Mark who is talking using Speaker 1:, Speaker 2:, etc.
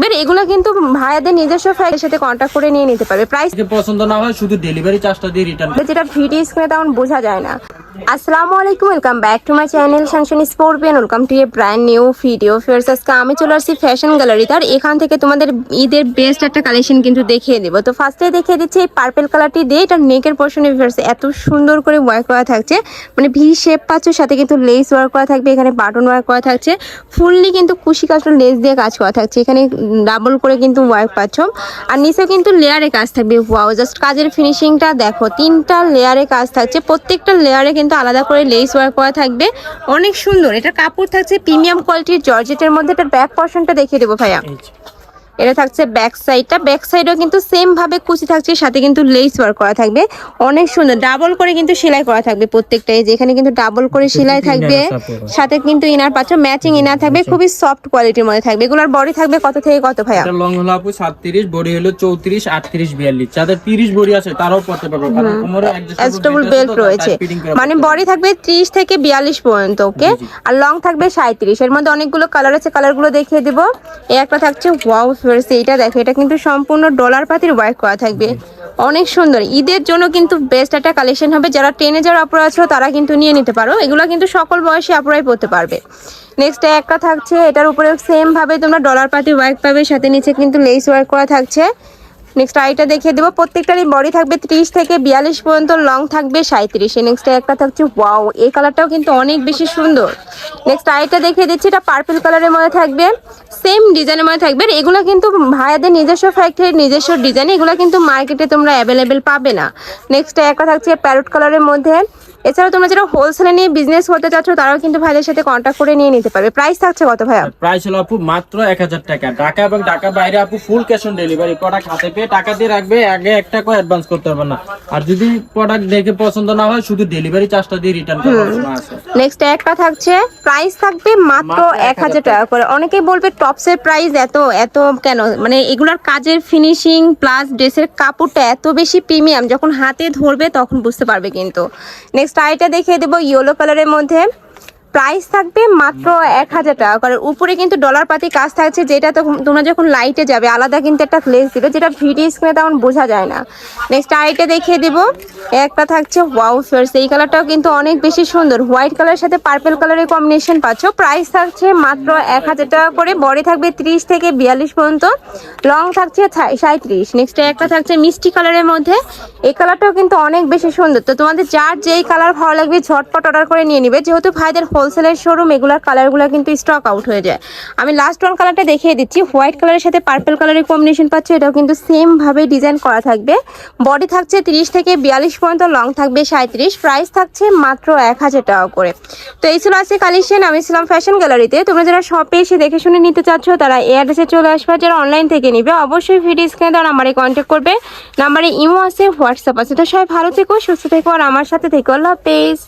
Speaker 1: এবার এগুলো কিন্তু ভাইয়াদের নিজস্ব ফ্যাক্টরির সাথে কন্ট্যাক্ট করে নিয়ে নিতে পারবে। প্রাইস
Speaker 2: পছন্দ না হয় শুধু ডেলিভারি চার্জটা দিয়ে রিটার্ন
Speaker 1: যেটা ভিডিও স্ক্রিনে তেমন বোঝা যায় না। আসসালামু আলাইকুম welcome back to my channel সাংশন স্পোর্টবিয়ান welcome to a brand new video fairs আজকে আমি চলে আসছি ফ্যাশন গ্যালারিতে আর এখান থেকে তোমাদের ঈদের বেস্ট একটা কালেকশন কিন্তু দেখিয়ে দেবো। তো ফার্স্টে দেখিয়ে দিচ্ছি এই পার্পেল কালারটি দিয়ে এটা নেকের পোর্শনে ফেয়ার্স এত সুন্দর করে ওয়ার্ক করা থাকছে। মানে ভি শেপ পাচ্ছ, সাথে কিন্তু লেস ওয়ার্ক করা থাকবে, এখানে বাটন ওয়ার্ক করা থাকছে। ফুললি কিন্তু কুশি কাজটা লেস দিয়ে কাজ করা থাকছে। এখানে ডাবল করে কিন্তু ওয়ার্ক পাচ্ছ। আর নিচেও কিন্তু লেয়ারে কাজ থাকবে। ওয়াও জাস্ট কাজের ফিনিশিংটা দেখো, তিনটা লেয়ারে কাজ থাকছে। প্রত্যেকটা লেয়ারে কিন্তু আলাদা করে লেস ওয়ার করা থাকবে। অনেক সুন্দর। এটা কাপড় থাকছে প্রিমিয়াম কোয়ালিটির জর্জেটের মধ্যে। এটার ব্যাক পর্শনটা দেখিয়ে দেবো ভাইয়া। এটা থাকছে ব্যাক সাইডটা ব্যাক সাইডেও কিন্তু সেম ভাবে কুচি থাকছে সাথে কিন্তু লেস ওয়ার্ক করা থাকবে। অনেক সুন্দর। ডাবল করে কিন্তু সেলাই করা থাকবে প্রত্যেকটাই যেখানে কিন্তু ডাবল করে সেলাই থাকবে। সাথে কিন্তু ইনার পাচ্ছ ম্যাচিং ইনার থাকবে। খুবই সফট কোয়ালিটির মধ্যে থাকবে। এগুলোর বডি থাকবে কত থেকে কত ভাইয়া?
Speaker 2: এটা লং হলো আপু সাতত্রিশ বডি হলো চৌত্রিশ আটত্রিশ বিয়াল্লিশ। যাদের তিরিশ বডি আছে তারাও পড়তে পারবে। কারণ কোমরে
Speaker 1: অ্যাডজাস্টেবল বেল্ট রয়েছে। মানে বডি থাকবে ত্রিশ থেকে বিয়াল্লিশ পর্যন্ত ওকে আর লং থাকবে সাঁত্রিশ এর মধ্যে অনেকগুলো কালার আছে। কালারগুলো দেখিয়ে দিব। এই একটা থাকছে ওয়াও ফেরছে এটা দেখো, এটা কিন্তু সম্পূর্ণ ডলার পাতির ওয়ার্ক করা থাকবে। অনেক সুন্দর। ঈদের জন্য কিন্তু বেস্ট একটা কালেকশন হবে। যারা ট্রেনে যারা অপরা আছো তারা কিন্তু নিয়ে নিতে পারো। এগুলো কিন্তু সকল বয়সে অপরাই পড়তে পারবে। নেক্সট একটা থাকছে, এটার উপরে সেমভাবে তোমরা ডলার পাতি ওয়ার্ক পাবে, সাথে নিচে কিন্তু লেস ওয়ার্ক করা থাকছে। নেক্সট আইটা দেখিয়ে দেবো। প্রত্যেকটারই বডি থাকবে ত্রিশ থেকে বিয়াল্লিশ পর্যন্ত লং থাকবে সাঁত্রিশে নেক্সট একটা থাকছে ওয়াও এই কালারটাও কিন্তু অনেক বেশি সুন্দর। নেক্সট আইটা দেখিয়ে দিচ্ছি, এটা পার্পল কালারের মধ্যে থাকবে। সেম ডিজাইনের মধ্যে থাকবে এগুলো কিন্তু ভাইয়াদের নিজস্ব ফ্যাক্টরির নিজস্ব ডিজাইন এগুলো কিন্তু মার্কেটে তোমরা অ্যাভেলেবেল পাবে না। নেক্সট একটা থাকছে প্যারট কালারের মধ্যে। এছাড়াও তোমরা যারা হোলসেলে নিয়ে বিজনেস করতে চাচ্ছ তারাও কিন্তু ভাইদের সাথে কন্ট্যাক্ট করে নিয়ে নিতে পারবে। প্রাইস থাকছে কত ভাইয়া?
Speaker 2: প্রাইস হলো আপু মাত্র এক হাজার টাকা। ঢাকা এবং ঢাকা বাইরে আপু full cash on delivery product হাতে পেয়ে টাকা দিয়ে রাখবে আগে এক টাকা অ্যাডভান্স করতে হবে না। আর যদি প্রোডাক্ট দেখে পছন্দ না হয় শুধু ডেলিভারি চার্জটা দিয়ে রিটার্ন আছে।
Speaker 1: নেক্সট একটা থাকছে প্রাইস থাকবে মাত্র
Speaker 2: মাত্র
Speaker 1: এক হাজার টাকা। করে। অনেকেই বলবে টপসের প্রাইস এত এত কেন? মানে এগুলার কাজের ফিনিশিং প্লাস ড্রেসের কাপড়টা এত বেশি প্রিমিয়াম যখন হাতে ধরবে তখন বুঝতে পারবে কিন্তু। নেক্সট আইটা দেখিয়ে দেবো ইয়েলো কালারের মধ্যে। প্রাইস থাকবে মাত্র এক হাজার টাকা। করে উপরে কিন্তু ডলার পাতি কাজ থাকছে, যেটা তো তোমরা যখন লাইটে যাবে, আলাদা কিন্তু একটা ফ্লেক্স দিবে, যেটা ভিডিও স্ক্রিনে তেমন বোঝা যায় না। নেক্সট আইটা দেখিয়ে দিব। একটা থাকছে ওয়াও ফেয়ার্স এই কালারটাও কিন্তু অনেক বেশি সুন্দর। হোয়াইট কালারের সাথে পার্পেল কালারের কম্বিনেশন পাচ্ছ। প্রাইস থাকছে মাত্র এক হাজার টাকা করে বডি থাকবে ত্রিশ থেকে বিয়াল্লিশ পর্যন্ত। লং থাকছে সাঁত্রিশ নেক্সট একটা থাকছে মিষ্টি কালারের মধ্যে। এই কালারটাও কিন্তু অনেক বেশি সুন্দর। তো তোমাদের যার যেই কালার ভালো লাগবে, ঝটপট অর্ডার করে নিয়ে নিবে। যেহেতু ভাইদের হোলসেলের শোরুম এগুলার কালারগুলো কিন্তু স্টক আউট হয়ে যায়। আমি লাস্ট ওয়ান কালারটা দেখিয়ে দিচ্ছি। হোয়াইট কালারের সাথে পার্পল কালারের কম্বিনেশন পাচ্ছে। এটাও কিন্তু সেমভাবে ডিজাইন করা থাকবে। বডি থাকছে তিরিশ থেকে বিয়াল্লিশ পর্যন্ত লং থাকবে সাঁত্রিশ প্রাইস থাকছে মাত্র এক হাজার টাকা করে। তো এই ছিল আজকে কালেকশন আমি ছিলাম ফ্যাশন গ্যালারিতে তোমরা যারা শপে এসে দেখে শুনে নিতে চাচ্ছ, তারা এই অ্যাড্রেসে চলে আসবে। যারা অনলাইন থেকে নিবে, অবশ্যই ভিডিও স্ক্রিনে দেওয়া নাম্বারে কন্ট্যাক্ট করবে। নাম্বারে ইমো আছে হোয়াটসঅ্যাপ আছে। তো সবাই ভালো থেকো, সুস্থ থেকো, আর আমার সাথে থেকো। আল্লাহ হাফেজ।